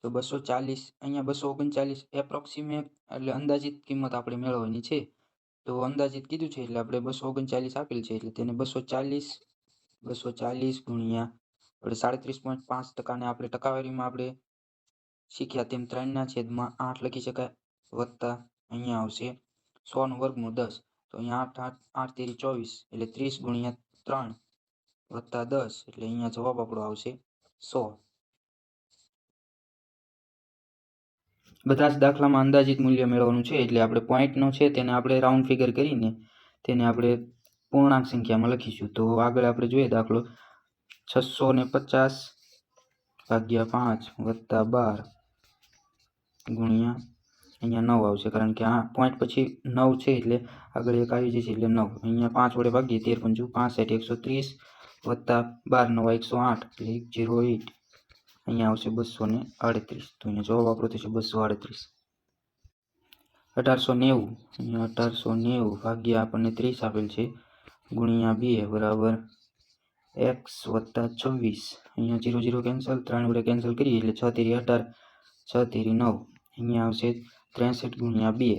તો બસો ચાલીસ, અહીંયા બસો ઓગણચાલીસ એપ્રોક્સિમેટ એટલે અંદાજિત કિંમત આપણે મેળવવાની છે. તો અંદાજિત કીધું છે, એટલે આપણે બસો ઓગણચાલીસ આપેલ છે, એટલે તેને બસો ચાલીસ બસો ચાલીસ ગુણ્યા આપણે સાડત્રીસ પોઈન્ટ પાંચ ટકાને આપણે ટકાવારીમાં આપણે શીખ્યા. તેમ ત્રણના છેદમાં આઠ લખી શકાય, વત્તા અહીંયા આવશે સોનું વર્ગનું દસ. તો અહીંયા આઠ આઠ આઠ તેરી ચોવીસ, એટલે ત્રીસ ગુણ્યા ત્રણ વત્તા દસ, એટલે અહીંયા જવાબ આપણો આવશે સો. બધા જ દાખલામાં અંદાજિત મૂલ્ય મેળવવાનું છે, એટલે આપણે પોઈન્ટનો છે તેને આપણે રાઉન્ડ ફિગર કરીને તેને આપણે પૂર્ણાંક સંખ્યામાં લખીશું. તો આગળ આપણે જોઈએ દાખલો. છસો ને પચાસ ભાગ્યા પાંચ વત્તા બાર ગુણ્યા અહીંયા નવ આવશે, કારણ કે આ પોઈન્ટ પછી નવ છે, એટલે આગળ એક આવી જશે, એટલે નવ. અહીંયા પાંચ વડે ભાગીએ, તેર પંચુ પાસઠ, એકસો ત્રીસ વત્તા બાર, નવા, એકસો આઠ, એટલે એક, જીરો એટ અહીંયા આવશે બસો ને આડત્રીસ. તો અહીંયા જવાબ આપણો થશે બસો આડત્રીસ. અઢારસો નેવું. અહીંયા અઢારસો નેવું ભાગ્યા આપણને ત્રીસ આપેલ છે. ગુણ્યા બે બરાબર એક્સ વત્તા છવ્વીસ. અહીંયા જીરો જીરો કેન્સલ, ત્રણ વડે કેન્સલ કરીએ એટલે છ તેરી અઢાર, છ તેરી નવ. અહીંયા આવશે ત્રેસઠ ગુણ્યા બે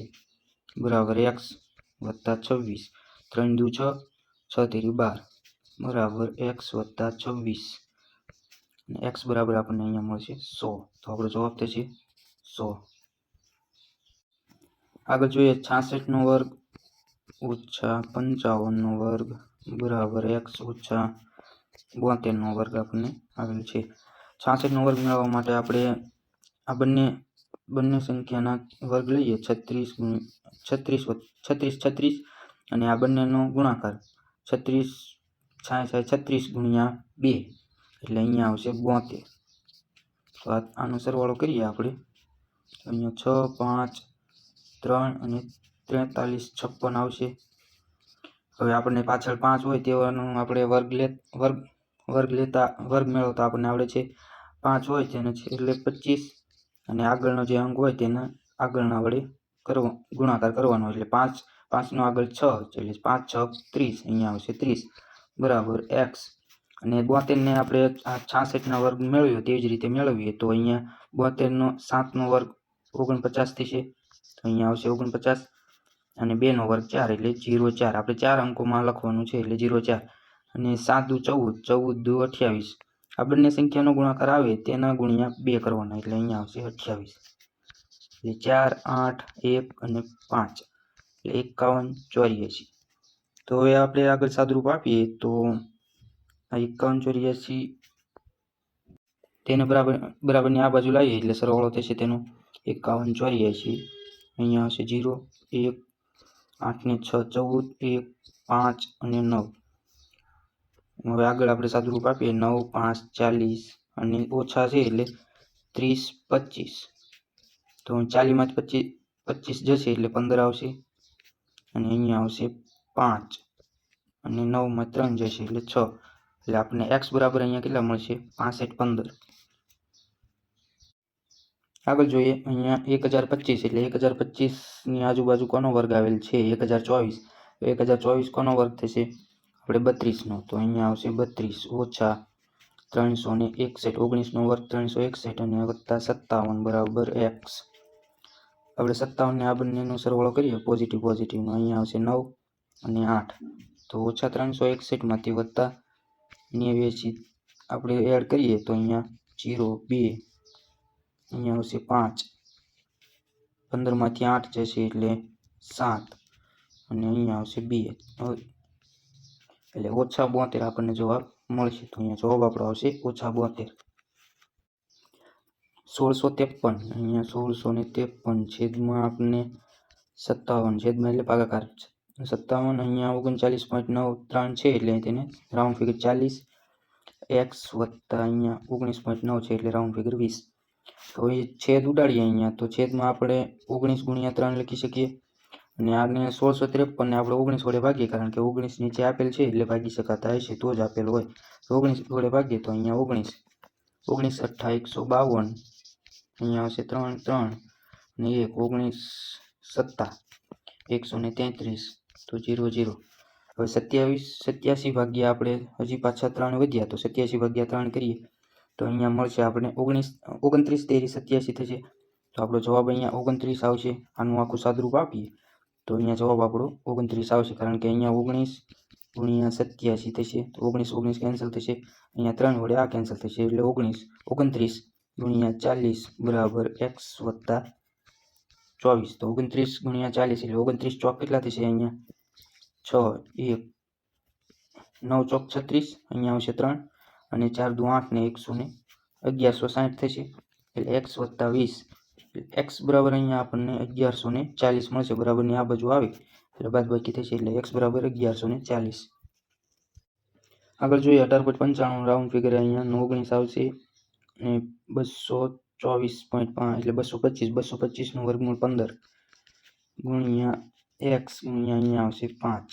બરાબર એક્સ વત્તા છવ્વીસ. ત્રણ દુ છ છ તેરી બાર બરાબર એક્સ વત્તા છવ્વીસ. એક્સ બરાબર આપણને અહીંયા મળશે સો. તો આપણો જવાબ થશે સો. આગળ જોઈએ છાસઠનો વર્ગ ઓછા પંચાવનનો વર્ગ બરાબર એક્સ ઓછા બોતેરનો વર્ગ આપણને આવેલ છે. છાસઠનો વર્ગ મેળવવા માટે આપણે આ બંને બંને સંખ્યાના વર્ગ લઈએ છત્રીસ છત્રીસ છત્રીસ છત્રીસ અને આ બંનેનો ગુણાકાર છત્રીસ છત્રીસ ગુણ્યા બે. એટલે અહીંયા આવશે બોતેર. તો આનો સરવાળો કરીએ આપણે. અહીંયા છ, પાંચ, ત્રણ અને ત્રેતાલીસ, છપ્પન આવશે. હવે આપણને પાછળ પાંચ હોય તેવાનું આપણે વર્ગ લે વર્ગ વર્ગ લેતા, વર્ગ મેળવતા આપણને આવડે છે પાંચ હોય તેને છે એટલે પચીસ. અને આગળનો જે અંક હોય તેના આગળના વડે કરવો, ગુણાકાર કરવાનો એટલે પાંચ, પાંચનો આગળ છ, એટલે પાંચ, છ, ત્રીસ. અહીંયા આવશે ત્રીસ. બરાબર, એક્સ. અને બોતેરને આપણે છાસઠના વર્ગ મેળવ્યો તેવી જ રીતે મેળવીએ, તો અહીંયા બોતેરનો સાતનો વર્ગ ઓગણપચાસ થશે. તો અહીંયા આવશે ઓગણપચાસ અને બેનો વર્ગ ચાર, એટલે જીરો ચાર. આપણે ચાર અંકોમાં લખવાનું છે, એટલે જીરો ચાર. અને સાત દુ ચૌદ ચૌદ દુ અઠ્યાવીસ. આ બંને સંખ્યાનો ગુણાકાર આવે તેના ગુણ્યા બે કરવાના, એટલે અહીંયા આવશે અઠ્યાવીસ. એટલે ચાર, આઠ, એક અને પાંચ. એટલે એકાવન ચોર્યાસી. તો હવે આપણે આગળ સાદરૂપ આપીએ, તો આ એકાવન ચોર્યાસી તેને બરાબર બરાબરની આ બાજુ લાવીએ એટલે સરવાળો થશે તેનો. એકાવન ચોર્યાસી અહીંયા આવશે જીરો, એક આઠને છ, ચૌદ, એક, પાંચ અને નવ. હવે આગળ આપણે સાદુરૂપ આપીએ. નવ, પાંચ, ચાલીસ અને ઓછા છે એટલે ત્રીસ, પચીસ. તો ચાલીસમાં પચીસ પચીસ જશે એટલે પંદર આવશે. અને અહીંયા આવશે પાંચ અને નવમાં ત્રણ જશે એટલે છ. એટલે આપણને એક્સ બરાબર અહીંયા કેટલા મળશે? પાસઠ પંદર. આગળ જોઈએ, અહીંયા એક હજાર પચીસ એટલે એક હજાર પચીસની આજુબાજુ કોનો વર્ગ આવેલ છે? એક હજાર ચોવીસ. એક હજાર ચોવીસ કોનો વર્ગ થશે? આપણે બત્રીસનો. તો અહીંયા આવશે બત્રીસ ઓછા ત્રણસો ને એકસઠ. ઓગણીસનો વર્ગ ત્રણસો એકસઠ અને વત્તા સત્તાવન બરાબર એક્સ આપણે સત્તાવનને આ બંનેનો સરવાળો કરીએ પોઝિટિવ પોઝિટિવનો અહીંયા આવશે નવ અને આઠ. તો ઓછા ત્રણસો એકસઠમાંથી વત્તા નેવ્યાસી આપણે એડ કરીએ તો અહીંયા જીરો બે, અહીંયા આવશે પાંચ. પંદરમાંથી આઠ જશે એટલે સાત. અને અહીંયા આવશે બે. એટલે ઓછા બોતેર આપણને જવાબ મળશે. તો અહીંયા જવાબ આપણો આવશે ઓછા બોતેર. સોળસો ત્રેપન. અહીંયા સોળસો ને ત્રેપન છેદમાં આપણને સત્તાવન. છેદમાં એટલે ભાગાકાર સત્તાવન અહીંયા ઓગણચાલીસ પોઈન્ટ નવ ત્રણ છે એટલે તેને રાઉન્ડ ફિગર ચાલીસ. એક્સ વત્તા અહીંયા ઓગણીસ પોઈન્ટ નવ છે એટલે રાઉન્ડ ફિગર વીસ. તો એ છેદ ઉડાડીએ અહીંયા. તો છેદમાં આપણે ઓગણીસ ગુણ્યા ત્રણ લખી શકીએ. અને આગને સોળસો ત્રેપનને આપણે ઓગણીસ વડે ભાગીએ કારણ કે ઓગણીસ નીચે આપેલ છે એટલે ભાગી શકાતા હશે તો જ આપેલ હોય. તો ઓગણીસ વડે ભાગીએ તો અહીંયા ઓગણીસ. ઓગણીસ અઠ્ઠા એકસો બાવન. અહીંયા આવશે ત્રણ ત્રણ અને એક. ઓગણીસ સત્તા. એકસો ને તેત્રીસ. તો જીરો જીરો. હવે સત્યાવીસ, સત્યાસી ભાગ્યા આપણે હજી પાછા ત્રણ વધ્યા, તો સત્યાસી ભાગ્યા ત્રણ કરીએ. તો અહીંયા મળશે આપણે ઓગણીસ, ઓગણત્રીસ તેરી સત્યાસી થશે. તો આપણો જવાબ અહીંયા ઓગણત્રીસ આવશે. આનું આખું સાદરૂપ આપીએ. તો અહીંયા જવાબ આપણો ઓગણત્રીસ આવશે, કારણ કે અહીંયા ઓગણીસ ગુણ્યા સત્યાસી થશે. તો ઓગણીસ ઓગણીસ કેન્સલ થશે. અહીંયા ત્રણ વડે આ કેન્સલ થશે, એટલે ઓગણીસ, ઓગણત્રીસ ગુણ્યા ચાલીસ બરાબર એક્સ વત્તા ચોવીસ. તો ઓગણત્રીસ ગુણ્યા ચાલીસ એટલે ઓગણત્રીસ ચોક કેટલા થશે અહીંયા? છ, એક, નવ ચોક છત્રીસ, અહીંયા આવશે ત્રણ અને ચાર દુ આઠ ને એકસો ને અગિયારસો સાઠ થશે. એટલે એક્સ વત્તા વીસ. એક્સ બરાબર અહીંયા આપણને અગિયારસો ને ચાલીસ મળશે. બરાબરની આ બાજુ આવે. એટલે બાદ બાકી થશે એટલે એક્સ બરાબર અગિયારસો ને ચાલીસ. આગળ જોઈએ અઢાર પોઈન્ટ પંચાણું રાઉન્ડ ફિગર અહીંયા ઓગણીસ આવશે અને બસો ચોવીસ પોઈન્ટ પાંચ એટલે બસો પચીસ, બસો પચીસનું વર્ગમૂળ પંદર ગુણ્યા એક્સ ગુણ્યા અહીંયા આવશે પાંચ.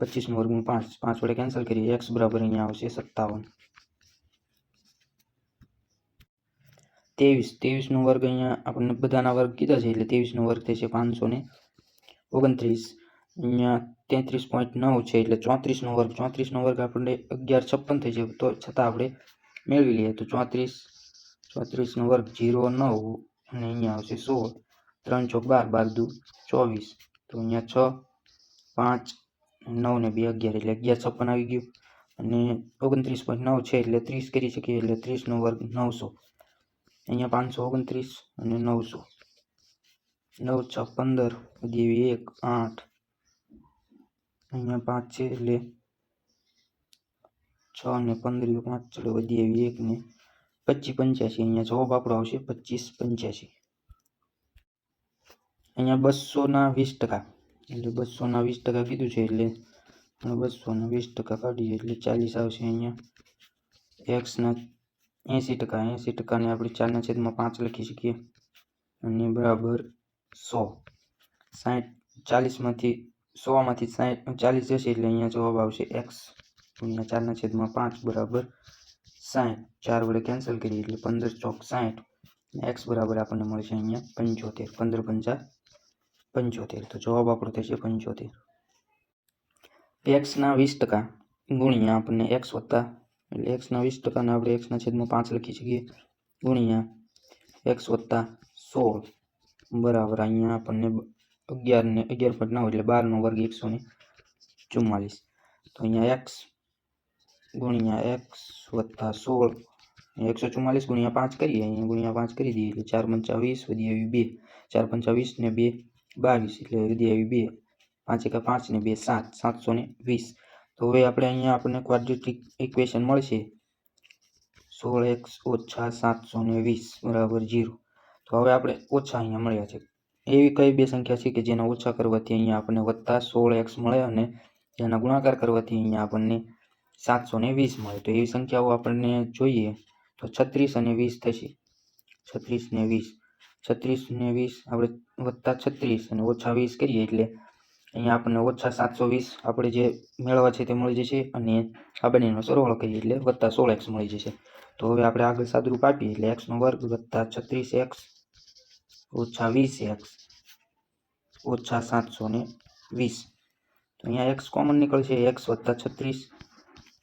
પચીસનું વર્ગમૂળ પાંચ. પાંચ વડે કેન્સલ કરીએ. એક્સ બરાબર અહીંયા આવશે સત્તાવન. ત્રેવીસ. ત્રેવીસનો વર્ગ અહીંયા આપણને બધાના વર્ગ કીધા છે એટલે ત્રેવીસનો વર્ગ થશે પાંચસો ને ઓગણત્રીસ. અહીંયા તેત્રીસ પોઈન્ટ નવ છે એટલે ચોત્રીસનો વર્ગ. ચોત્રીસનો વર્ગ આપણને અગિયાર છપ્પન થઈ જાય. તો છતાં આપણે મેળવી લઈએ. તો ચોત્રીસ ચોત્રીસનો વર્ગ જીરો નવ અને અહીંયા આવશે સોળ. ત્રણ ચોક બાર બાર દુ, ચોવીસ. તો અહીંયા છ, પાંચ, નવ ને બે અગિયાર એટલે અગિયાર છપ્પન આવી ગયું. અને ઓગણત્રીસ પોઈન્ટ નવ છે એટલે ત્રીસ કરી શકીએ એટલે ત્રીસનો વર્ગ નવસો. અહીંયા પાંચસો ઓગણત્રીસ અને નવસો. નવ છ પંદર દેવી એક, આઠ. અહીંયા પાંચ છે એટલે છ ને પંદર પાંચ ચલો વધી આવી એક ને પચીસ પંચ્યાસી, અહીંયા જવાબ આપણો આવશે પચીસ પંચ્યાસી. અહીંયા બસોના વીસ ટકા, એટલે બસોના વીસ ટકા કીધું છે, એટલે બસોના વીસ ટકા કાઢીએ, એટલે ચાલીસ આવશે અહીંયા. એક્સના એંસી ટકા, એંસી ટકાને આપણે ચારના છેદમાં પાંચ લખી શકીએ. અને બરાબર સો. સાઠ ચાલીસમાંથી સોમાંથી સાઠ ચાલીસ જશે, એટલે અહીંયા જવાબ આવશે એક્સ ગુણ્યા ચારના છેદમાં પાંચ, બરાબર સાઠ. ચાર વડે કેન્સલ કરીએ એટલે પંદર ચોક સાઠ. એક્સ બરાબર આપણને મળશે અહીંયા પંચોતેર. પંદર પંચા પંચોતેર. તો જવાબ આપણો થશે પંચોતેર. એક્સના વીસ ટકા ગુણ્યા આપણને એક્સ વત્તા એટલે એક્સના વીસ ટકાને આપણે એક્સના છેદમાં પાંચ લખી શકીએ. ગુણ્યા એક્સ વત્તા સોળ. બરાબર, અહીંયા આપણને અગિયાર ને અગિયાર પોઈન્ટ નવ એટલે બારનો વર્ગ એકસો ને ચુમ્માલીસ તો અહીંયા એક્સ ગુણ્યા એક્સ વત્તા સોળ. એકસો ચુમ્માલીસ ગુણ્યા પાંચ કરીએ, અહીંયા ગુણ્યા પાંચ કરી દઈએ એટલે ચાર પંચા વીસ વધી આવી બે. ચાર પંચા વીસ ને બે બાવીસ એટલે વધી આવી બે. પાંચ એકા પાંચ ને બે સાત, સાતસો ને વીસ. તો હવે આપણે અહીંયા આપણને ક્વાડ્રેટિક ઇક્વેશન મળશે. સોળ એક્સ ઓછા સાતસો ને વીસ બરાબર જીરો. તો હવે આપણે ઓછા અહીંયા મળ્યા છે. એવી કઈ બે સંખ્યા છે કે જેના ઓછા કરવાથી અહીંયા આપણને વત્તા સોળ એક્સ મળે અને જેના ગુણાકાર કરવાથી અહીંયા આપણને સાતસો ને વીસ મળે તો એવી સંખ્યાઓ આપણને જોઈએ તો છત્રીસ અને વીસ થશે. છત્રીસ ને વીસ. છત્રીસ ને વીસ આપણે વત્તા છત્રીસ અને ઓછા વીસ કરીએ એટલે અહીંયા આપણને ઓછા સાતસો વીસ આપણે જે મેળવવા છે તે મળી જશે અને આ બંનેનો સરવાળો કરીએ એટલે વત્તા સોળ એક્સ મળી જશે. તો હવે આપણે આગળ સાદરૂપ આપીએ એટલે એક્સનો વર્ગ વત્તા છત્રીસ એક્સ ઓછા વીસ એક્સ ઓછા સાતસો ને વીસ. તો અહીંયા એક્સ કોમન નીકળશે, એક્સ વત્તા છત્રીસ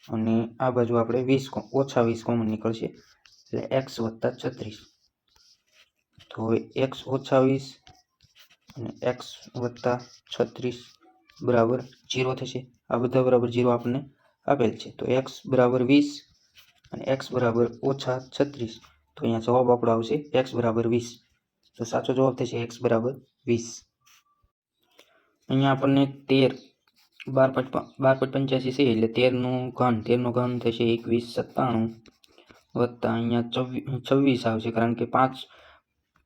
અને આ બાજુ આપણે વીસ ઓછા વીસ કોમન નીકળશે. એટલે એક્સ વત્તા છત્રીસ. તો હવે એક્સ ઓછા વીસ અને એક્સ વત્તા છત્રીસ બરાબર જીરો થશે. આ બધા બરાબર જીરો આપણને આપેલ છે. તો એક્સ બરાબર વીસ અને એક્સ બરાબર ઓછા છત્રીસ. તો અહીંયા જવાબ આપણો આવશે એક્સ બરાબર વીસ. તો સાચો જવાબ થશે એક્સ બરાબર વીસ. અહીંયા આપણને તેર બાર પોઈન્ટ બાર પોઈન્ટ પંચ્યાસી છે એટલે તેરનું ઘન તેરનું ઘન થશે એકવીસ સત્તાણું વત્તા અહીંયા છવ્વીસ આવશે કારણ કે પાંચ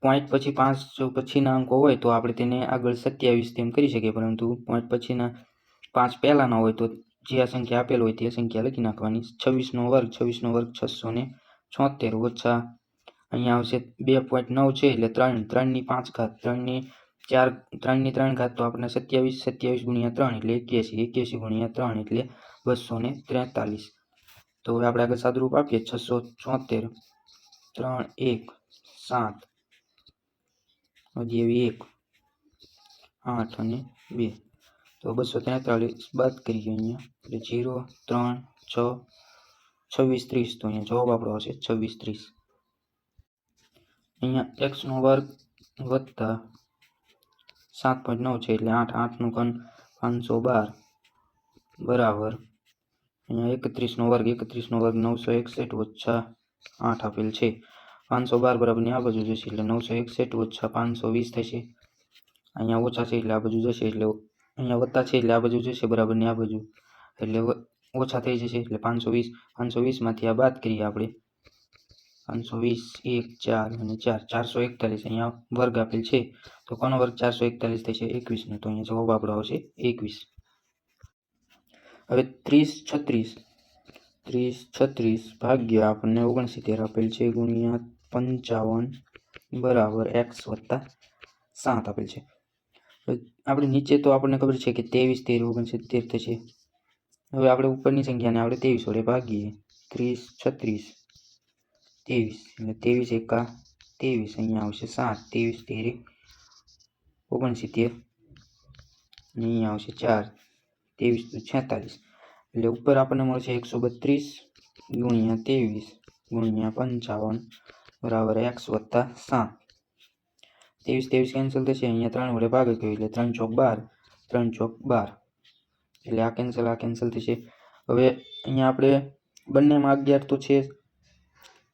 પોઈન્ટ પછી પાંચ જો પછીના અંકો હોય તો આપણે તેને આગળ સત્યાવીસ તેમ કરી શકીએ, પરંતુ પોઈન્ટ પછીના પાંચ પહેલાંના હોય તો જે આ સંખ્યા આપેલ હોય તે સંખ્યા લખી નાખવાની. છવ્વીસનો વર્ગ છવ્વીસનો વર્ગ છસો ને છોતેર ઓછા અહીંયા આવશે બે પોઈન્ટ નવ છે એટલે ત્રણ, ત્રણની પાંચ ઘાત, ત્રણની ચાર ત્રણની ત્રણ ઘાત તો આપણે સત્યાવીસ સત્યાવીસ ગુણ્યા ત્રણ એટલે એક્યાસી એક્યાસી ગુણ્યા ત્રણ એટલે બસો ને ત્રેતાલીસ. તો હવે આપણે આગળ સાદુરૂપ આપીએ. છસો ચોતેર, ત્રણ એક, સાત, હજી એવી એક, આઠ અને બે. તો બસો તેતાલીસ બાદ કરીએ અહીંયા. એટલે જીરો, ત્રણ, છ, છવ્વીસ, ત્રીસ. તો અહીંયા જવાબ આપણો હશે છવ્વીસ, ત્રીસ. અહીંયા એક્સનો વર્ગ વત્તા સાત પોઈન્ટ નવ છે એટલે આઠ, આઠનું ઘન પાંચસો બાર. બરાબર. અહીંયા એકત્રીસનો વર્ગ એકત્રીસનો વર્ગ નવસો એકસઠ ઓછા આઠ આપેલ છે. પાંચસો બાર બરાબરની આ બાજુ જશે એટલે નવસો એકસઠ ઓછા પાંચસો વીસ થશે. અહીંયા ઓછા છે એટલે આ બાજુ જશે એટલે અહીંયા વત્તા છે એટલે આ બાજુ જશે બરાબરની આ બાજુ. એટલે ઓછા થઈ જશે એટલે પાંચસો વીસ. પાંચસો વીસમાંથી આ બાદ કરીએ આપણે. પાંચસો વીસ, એક, ચાર અને ચાર. ચારસો એકતાલીસ અહીંયા વર્ગ આપેલ છે. તો કોનો વર્ગ ચારસો એકતાલીસ થશે? એકવીસનો. તો અહીંયા જવાબ આપણો આવશે એકવીસ. હવે ત્રીસ છત્રીસ. ત્રીસ છત્રીસ ભાગ્યા આપણને ઓગણસિત્તેર આપેલ છે ગુણ્યા પંચાવન બરાબર એક્સ વત્તા સાત આપેલ છે. આપણે નીચે તો આપણને ખબર છે કે ત્રેવીસ, તેર, ઓગણસિત્તેર થશે. હવે આપણે ઉપરની સંખ્યાને આપણે ત્રેવીસ વડે ભાગીએ. ત્રીસ છત્રીસ. ત્રેવીસ એટલે ત્રેવીસ એકા ત્રેવીસ અહીંયા આવશે સાત ત્રેવીસ તેરી ઓગણસિત્તેર અહીંયા આવશે ચાર ત્રેવીસ તો છેતાલીસ એટલે ઉપર આપણને મળશે એકસો બત્રીસ ગુણ્યા ત્રેવીસ ગુણ્યા પંચાવન બરાબર એક્સ વત્તા સાત ત્રેવીસ ત્રેવીસ કેન્સલ થશે અહીંયા ત્રણ વડે ભાગ ગયો એટલે ત્રણ ચોક બાર ત્રણ ચોક બાર એટલે આ કેન્સલ આ કેન્સલ થશે હવે અહીંયા આપણે બંનેમાં અગિયાર તો છે.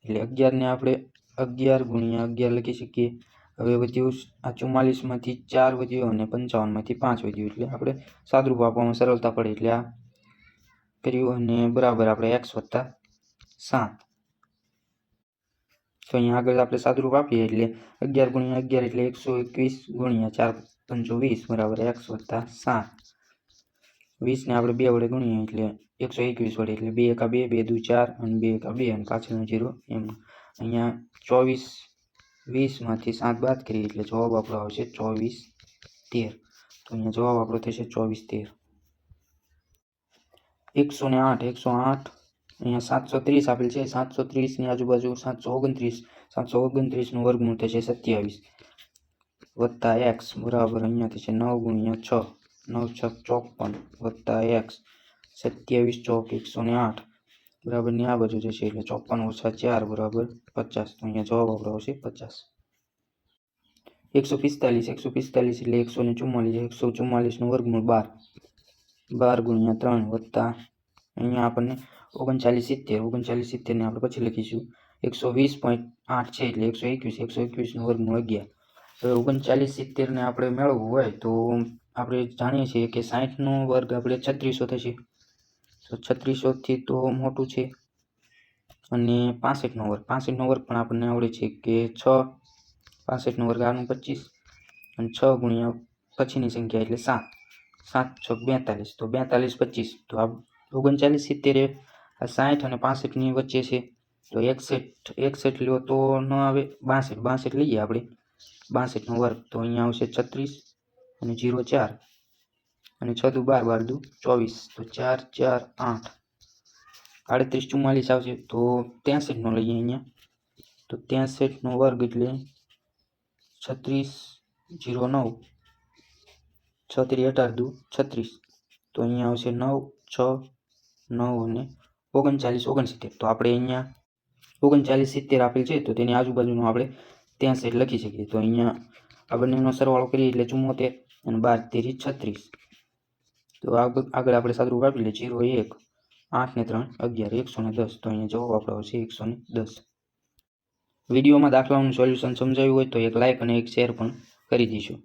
એટલે અગિયારને આપણે અગિયાર ગુણ્યા અગિયાર લખી શકીએ. હવે વધ્યું આ ચુમ્માલીસમાંથી ચાર વધ્યું અને પંચાવનમાંથી પાંચ વધ્યું. એટલે આપણે સાદરૂપ આપવામાં સરળતા પડે. એટલે આ કર્યું અને બરાબર આપણે એક્સ વત્તા સાત. તો અહીંયા આગળ આપણે સાદરૂપ આપીએ. એટલે અગિયાર ગુણ્યા અગિયાર એટલે એકસો એકવીસ ગુણ્યા ચાર પંચો વીસ બરાબર એક્સ વત્તા સાત. વીસને આપણે બે વડે ગુણીએ એટલે એકસો એકવીસ વડે એટલે બે એકા બે બે દુ ચાર અને બે એકા બે અને પાછળનો જીરો એમ. અહીંયા ચોવીસ, વીસમાંથી સાત બાદ કરીએ એટલે જવાબ આપણો આવશે ચોવીસ તેર. તો અહીંયા જવાબ આપણો થશે ચોવીસ તેર. એકસો ને આઠ, એકસો આઠ. અહીંયા સાતસો ત્રીસ આપેલ છે. સાતસો ત્રીસની આજુબાજુ સાતસો ઓગણત્રીસ, સાતસો ઓગણત્રીસનું વર્ગમૂળ થશે સત્યાવીસ. વત્તા એક્સ બરાબર અહીંયા થશે નવ ગુણ્યા છ. નવ છ ચોપન વત્તા એક્સ સત્યાવીસ ચોક એકસો ને આઠ. બરાબરની આ બાજુ જશે એટલે ચોપન ઓછા ચાર બરાબર પચાસ. તો અહીંયા જવાબ આપણો આવશે પચાસ. એકસો પિસ્તાલીસ એકસો પિસ્તાલીસ એટલે એકસો ને ચુમ્માલીસ, એકસો ચુમ્માલીસનું વર્ગમૂળ બાર. બાર ગુણ્યા ત્રણ વત્તા અહીંયા આપણને ઓગણચાલીસ સિત્તેર. ઓગણચાલીસ સિત્તેરને આપણે પછી લખીશું. એકસો વીસ પોઈન્ટ આઠ છે એટલે એકસો એકવીસ. એકસો એકવીસનું વર્ગમૂળ અગિયાર. હવે ઓગણચાલીસ સિત્તેરને આપણે મેળવવું હોય તો આપણે જાણીએ છીએ કે સાહીઠનો વર્ગ આપણે છત્રીસો થશે. તો છત્રીસોથી તો મોટું છે. અને પાસઠનો વર્ગ. પાસઠનો વર્ગ પણ આપણને આવડે છે કે છ. પાસઠનો વર્ગ આનું પચીસ. અને છ ગુણ્યા પછીની સંખ્યા એટલે સાત. સાત છ બેતાલીસ. તો બેતાલીસ પચીસ. તો આ ઓગણચાલીસ સિત્તેર આ સાઠ અને પાસઠની વચ્ચે છે. તો એકસઠ એકસઠ લ્યો તો ન આવે, બાસઠ. બાસઠ લઈએ આપણે. બાસઠનો વર્ગ. તો અહીંયા આવશે છત્રીસ. અને જીરો ચાર. અને છ દુ બાર બાર દુ ચોવીસ. તો ચાર ચાર, આઠ. આડત્રીસ ચુમ્માલીસ આવશે. તો ત્રેસઠનો લઈએ અહીંયા. તો ત્રેસઠનો વર્ગ એટલે છત્રીસ, જીરો નવ. છત્રી ત્રી અઢાર દુ છત્રીસ. તો અહીંયા આવશે નવ, છ, નવ અને ઓગણચાલીસ, ઓગણસિત્તેર. તો આપણે અહીંયા ઓગણચાલીસ, સિત્તેર આપેલ છે. તો તેની આજુબાજુનું આપણે ત્રેસઠ લખી શકીએ. તો અહીંયા આ બંનેનો સરવાળો કરીએ એટલે ચુમ્મોતેર. અને બાર, તેરી, છત્રીસ. તો આગળ આપણે સાદુરૂપ આપી લઈએ જીરો, એક, આઠ ને ત્રણ, અગિયાર, એકસો ને દસ. તો અહીંયા જવાબ આપણો આવશે એકસો ને દસ. વિડીયોમાં દાખલાઓનું સોલ્યુશન સમજાવ્યું હોય તો એક લાઇક અને એક શેર પણ કરી દઈશું.